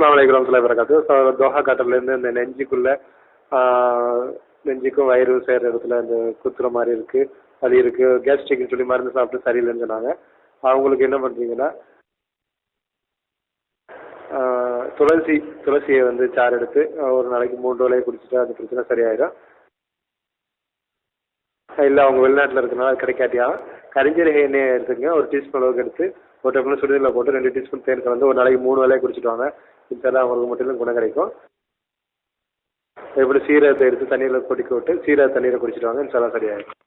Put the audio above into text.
அஸ்லாம் வலைக்கம் சில வரகாத்து ஸோ தோஹா காட்டர்லேருந்து இந்த நெஞ்சுக்குள்ளே நெஞ்சுக்கும் வயிறு சேர்ற இடத்துல இந்த குத்துற மாதிரி இருக்குது அது இருக்குது கேஸ்ட்ரிக்னு சொல்லி மருந்து சாப்பிட்டு சரியில்லைன்னு சொன்னாங்க. அவங்களுக்கு என்ன பண்ணுறீங்கன்னா துளசி துளசியை வந்து சாறு எடுத்து ஒரு நாளைக்கு மூன்று வேலையை குடிச்சிட்டா அந்த பிரச்சனை சரியாயிடும் இல்லை அவங்க வெளிநாட்டில் இருக்கிறனால கிடைக்காட்டியா கரிஞ்சீரக எண்ணெய் எடுத்துக்கங்க. ஒரு டீஸ்பூன் அளவுக்கு எடுத்து ஒரு டம்ளர் சுடுதண்ணில் போட்டு ரெண்டு டீஸ்பூன் தேன் கலந்து ஒரு நாளைக்கு மூணு வேளையை குடிச்சிட்டு வாங்க இன்ஷால்லா அவங்களுக்கு மட்டும் குணம் கிடைக்கும். எப்படி சீரகத்தை எடுத்து தண்ணியில் கொதிக்க விட்டு சீரக தண்ணீரை குடிச்சிட்டு வாங்க இன்ஷால்லா சரியாயிடும்.